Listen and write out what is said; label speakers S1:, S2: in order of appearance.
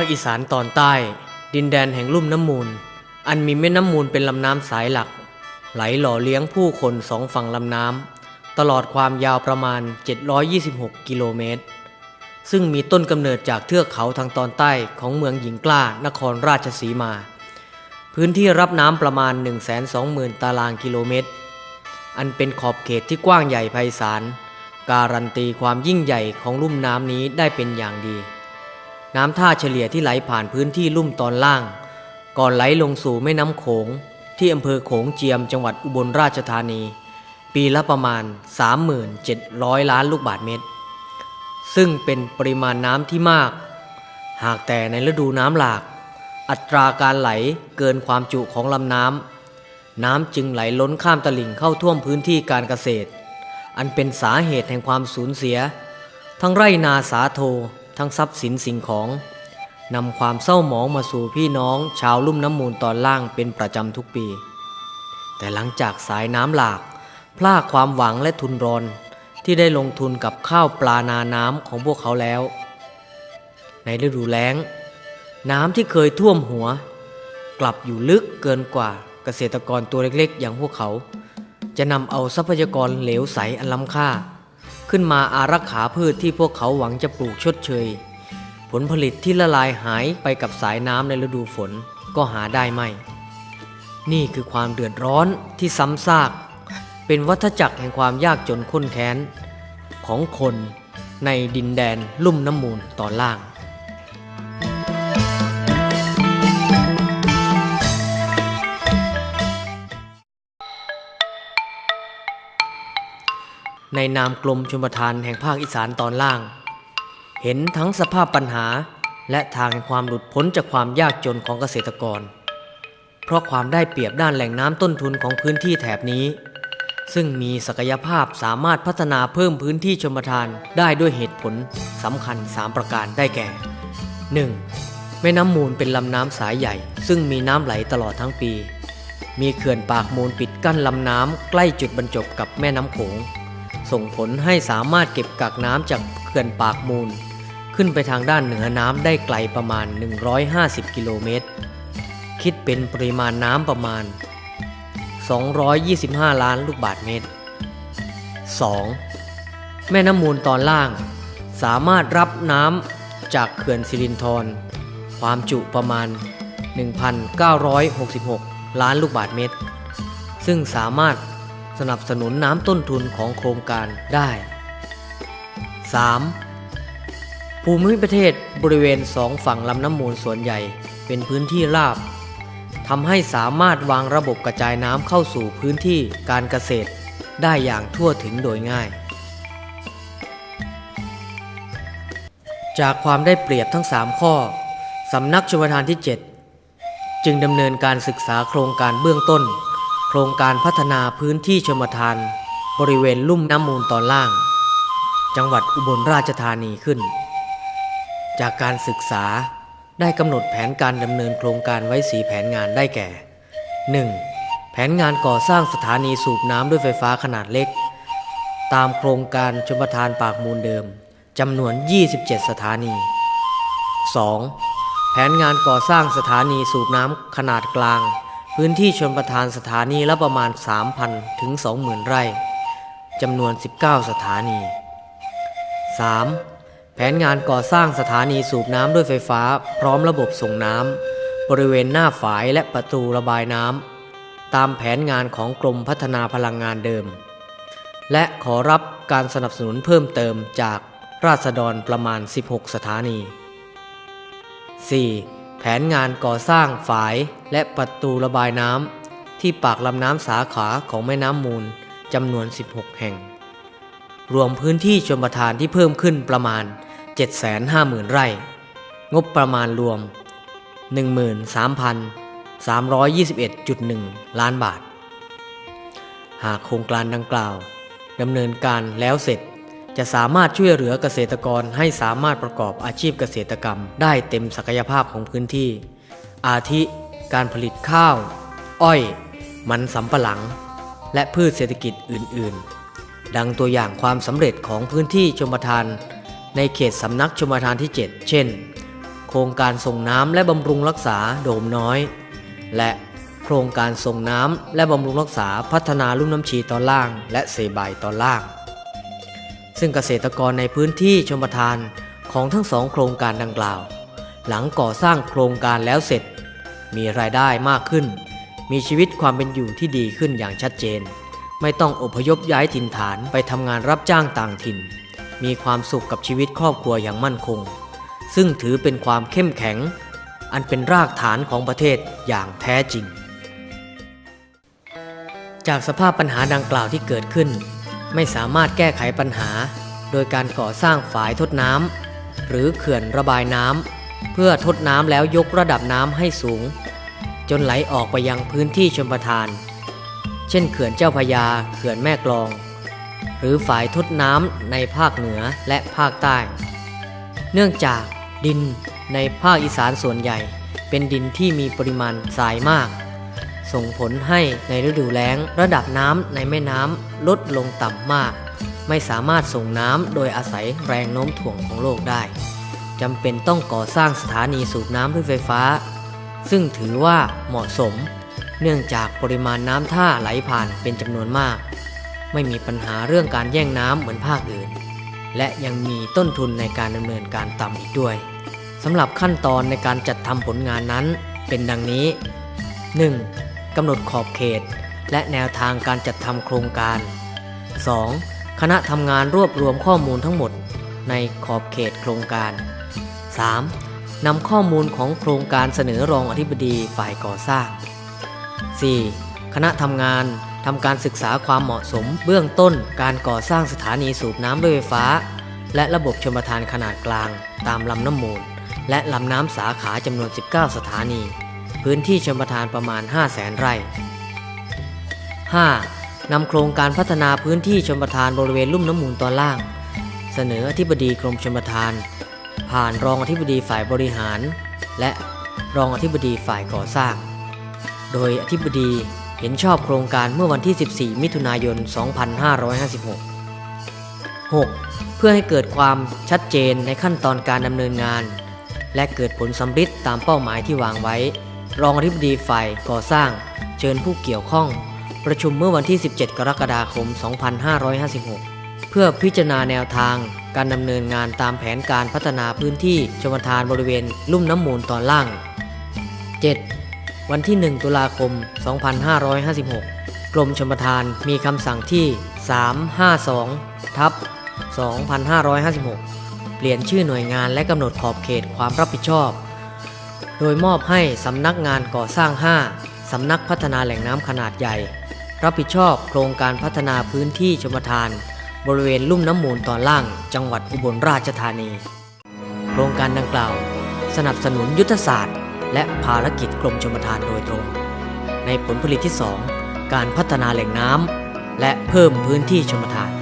S1: ภาคอีสานตอนใต้ ดินแดนแห่งลุ่มน้ำมูล อันมีแม่น้ำมูลเป็นลำน้ำสายหลัก ไหลหล่อเลี้ยงผู้คนสองฝั่งลำน้ำ ตลอดความยาวประมาณ 726 กิโลเมตร ซึ่งมีต้นกำเนิดจากเทือกเขาทางตอนใต้ของเมืองหญิงกล้านครราชสีมา พื้นที่รับน้ำประมาณ 120,000 ตารางกิโลเมตร อันเป็นขอบเขตที่กว้างใหญ่ไพศาลการันตีความยิ่งใหญ่ของลุ่มน้ำนี้ได้เป็นอย่างดี น้ำท่าเฉลี่ยที่ไหลผ่านพื้นที่ลุ่มตอนล่าง ก่อนไหลลงสู่แม่น้ำโขง ที่อำเภอโขงเจียมจังหวัดอุบลราชธานี ปีละประมาณ 3700 ล้านลูกบาศก์เมตร ซึ่งเป็นปริมาณน้ำที่มาก หากแต่ในฤดูน้ำหลาก อัตราการไหลเกินความจุของลำน้ำ น้ำจึงไหลล้นข้ามตลิ่งเข้าท่วมพื้นที่การเกษตร อันเป็นสาเหตุแห่งความสูญเสีย ทั้งไร่นาสาโท ทั้งทรัพย์สินสิ่งของนำความเศร้าหมองมาสู่พี่น้องชาวลุ่มน้ำมูลตอนล่างเป็นประจำทุกปี แต่หลังจากสายน้ำหลากพลากความหวังและทุนรอนที่ได้ลงทุนกับข้าวปลานาน้ำของพวกเขาแล้ว ในฤดูแล้ง น้ำที่เคยท่วมหัว กลับอยู่ลึกเกินกว่าเกษตรกรตัวเล็กๆ อย่างพวกเขา จะนำเอาทรัพยากรเหลวใสอันล้ำค่า ขึ้นมาอารักขาพืชที่พวกเขาหวังจะปลูกชดเชย ผลผลิตที่ละลายหายไปกับสายน้ำในฤดูฝนก็หาได้ไม่ นี่คือความเดือดร้อนที่ซ้ำซาก เป็นวัฏจักรแห่งความยากจนข้นแค้น ของคนในดินแดนลุ่มน้ำมูลตอนล่าง ในนามกรมชมประทานแห่งภาคอีสานตอนล่าง เห็นทั้งสภาพปัญหาและทางแห่งความหลุดพ้นจากความยากจนของเกษตรกร เพราะความได้เปรียบด้านแหล่งน้ำต้นทุนของพื้นที่แถบนี้ ซึ่งมีศักยภาพสามารถพัฒนาเพิ่มพื้นที่ชมประทานได้ด้วยเหตุผลสำคัญ 3 ประการได้แก่ 1. แม่น้ำมูลเป็นลำน้ำสายใหญ่ ซึ่งมีน้ำไหลตลอดทั้งปี มีเขื่อนปากมูลปิดกั้นลำน้ำใกล้จุดบรรจบกับแม่น้ำโขง ส่งผลให้สามารถเก็บกักน้ำจากเขื่อนปากมูล ขึ้นไปทางด้านเหนือน้ำได้ไกลประมาณ 150 กิโลเมตร คิดเป็นปริมาณน้ำประมาณ 225 ล้านลูกบาศก์เมตร 2. แม่น้ำมูลตอนล่าง สามารถรับน้ำจากเขื่อนสิรินธรความจุประมาณ 1,966 ล้านลูกบาศก์เมตร ซึ่งสามารถ สนับสนุนน้ำต้นทุนของโครงการได้ 3. ภูมิประเทศบริเวณสองฝั่งลำน้ำมูลส่วนใหญ่เป็นพื้นที่ราบทำให้สามารถวางระบบกระจายน้ำเข้าสู่พื้นที่การเกษตร ได้อย่างทั่วถึงโดยง่าย จากความได้เปรียบทั้ง 3 ข้อสำนักชมทานที่ 7 จึงดำเนินการศึกษาโครงการเบื้องต้น โครงการพัฒนาพื้นที่ชมทาน บริเวณลุ่มน้ำมูลตอนล่าง จังหวัดอุบลราชธานีขึ้น จากการศึกษาได้กำหนดแผนการดำเนินโครงการไว้สีแผนงานได้แก่ 1. แผนงานก่อสร้างสถานีสูบน้ำด้วยไฟฟ้าขนาดเล็ก ตามโครงการชมทานปากมูลเดิมจำนวน 27 สถานี 2. แผนงานก่อสร้างสถานีสูบน้ำขนาดกลาง พื้นที่ชนประทานสถานีละประมาณ 3,000 ถึง 20,000 ไร่จำนวน 19 สถานี 3. แผนงานก่อสร้างสถานีสูบน้ำด้วยไฟฟ้า พร้อมระบบส่งน้ำบริเวณหน้าฝายและประตูระบายน้ำตามแผนงานของกรมพัฒนาพลังงานเดิม และขอรับการสนับสนุนเพิ่มเติมจากราษฎรประมาณ 16 สถานี 4. แผนงานก่อสร้างฝายและประตูระบายน้ำที่ปากลำน้ำสาขาของแม่น้ำมูลจำนวน 16 แห่ง รวมพื้นที่ชมประทานที่เพิ่มขึ้นประมาณ 750,000 ไร่ งบประมาณรวม 13,321.1 ล้านบาท หากโครงการดังกล่าวดำเนินการแล้วเสร็จ จะสามารถช่วยเหลือเกษตรกรให้สามารถประกอบอาชีพเกษตรกรรม ได้เต็มศักยภาพของพื้นที่ อาทิการผลิตข้าว อ้อย มันสำปะหลัง และพืชเศรษฐกิจอื่น ๆ ดังตัวอย่างความสำเร็จของพื้นที่ชมทาน ในเขตสำนักชมทานที่ 7 เช่น โครงการส่งน้ำและบำรุงรักษาโดมน้อย และโครงการส่งน้ำและบำรุงรักษาพัฒนาลุ่มน้ำชีตอนล่าง และเซบายตอนล่าง ซึ่งเกษตรกรในพื้นที่ชมทานของทั้งสองโครงการดังกล่าว หลังก่อสร้างโครงการแล้วเสร็จ มีรายได้มากขึ้น มีชีวิตความเป็นอยู่ที่ดีขึ้นอย่างชัดเจน ไม่ต้องอพยพย้ายถิ่นฐานไปทำงานรับจ้างต่างถิ่น มีความสุขกับชีวิตครอบครัวอย่างมั่นคง ซึ่งถือเป็นความเข้มแข็ง อันเป็นรากฐานของประเทศอย่างแท้จริง จากสภาพปัญหาดังกล่าวที่เกิดขึ้น ไม่สามารถแก้ไขปัญหา โดยการก่อสร้างฝายทดน้ำหรือเขื่อนระบายน้ำเพื่อทดน้ำแล้วยกระดับน้ำให้สูง จนไหลออกไปยังพื้นที่ชนประทาน เช่นเขื่อนเจ้าพยาเขื่อนแม่กลอง หรือฝายทดน้ำในภาคเหนือและภาคใต้ เนื่องจากดินในภาคอีสานส่วนใหญ่ เป็นดินที่มีปริมาณทรายมาก ส่งผลให้ในฤดูแล้ง ระดับน้ำในแม่น้ำลดลงต่ำมาก ไม่สามารถส่งน้ำโดยอาศัยแรงโน้มถ่วงของโลกได้จำเป็นต้องก่อสร้างสถานีสูบน้ำด้วยไฟฟ้า ซึ่งถือว่าเหมาะสม เนื่องจากปริมาณน้ำท่าไหลผ่านเป็นจำนวนมาก ไม่มีปัญหาเรื่องการแย่งน้ำเหมือนภาคอื่น และยังมีต้นทุนในการดำเนินการต่ำอีกด้วยสำหรับขั้นตอนในการจัดทำผลงานนั้นเป็นดังนี้ 1. กำหนดขอบเขต และแนวทางการจัดทำโครงการ 2. คณะทำงานรวบรวมข้อมูลทั้งหมดในขอบเขตโครงการ 3. นำข้อมูลของโครงการเสนอรองอธิบดีฝ่ายก่อสร้าง 4. คณะทำงานทำการศึกษาความเหมาะสม เบื้องต้นการก่อสร้างสถานีสูบน้ำด้วยไฟฟ้า และระบบชมทานขนาดกลาง ตามลำน้ำมูล และลำน้ำสาขาจำนวน 19 สถานี พื้นที่ชมทานประมาณ 5 0 0แสนไร่ 5. นำโครงการพัฒนาพื้นที่ชมประทานบริเวณลุ่มน้ำมูลตอนล่าง เสนออธิบดีกรมชมประทาน ผ่านรองอธิบดีฝ่ายบริหาร และรองอธิบดีฝ่ายก่อสร้าง โดยอธิบดีเห็นชอบโครงการเมื่อวันที่ 14 มิถุนายน 2556 6. เพื่อให้เกิดความชัดเจนในขั้นตอนการดำเนินงาน และเกิดผลสำฤทธิ์ตามเป้าหมายที่วางไว้ รองอธิบดีฝ่ายก่อสร้าง เชิญผู้เกี่ยวข้อง ประชุมเมื่อวันที่ 17 กรกฎาคม 2556 เพื่อพิจารณาแนวทาง การดำเนินงานตามแผนการพัฒนาพื้นที่ชมทานบริเวณลุ่มน้ำมูลตอนล่าง 7. วันที่ 1 ตุลาคม 2556 กรมชมทานมีคำสั่งที่ 352 ทับ 2556 เปลี่ยนชื่อหน่วยงานและกำหนดขอบเขตความรับผิดชอบ โดยมอบให้สำนักงานก่อสร้าง 5 สำนักพัฒนาแหล่งน้ำขนาดใหญ่ รับผิดชอบโครงการพัฒนาพื้นที่ชมทาน บริเวณลุ่มน้ำมูลตอนล่าง จังหวัดอุบลราชธานี โครงการดังกล่าว สนับสนุนยุทธศาสตร์ และภารกิจกรมชมทานโดยตรง ในผลผลิตที่ 2 การพัฒนาแหล่งน้ำและเพิ่มพื้นที่ชมทาน